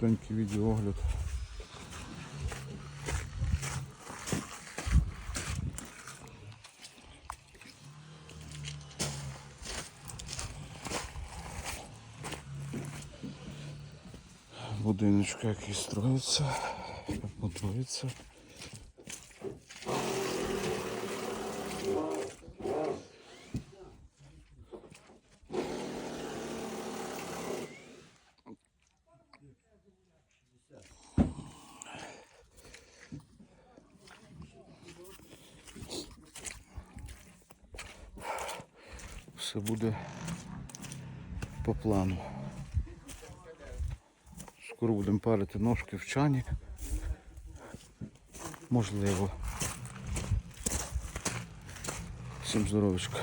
коротенький відеоогляд. Будиночка який строїться, будується. Все буде по плану. Скоро будемо парити ножки в чані. Можливо. Всім здоровечка.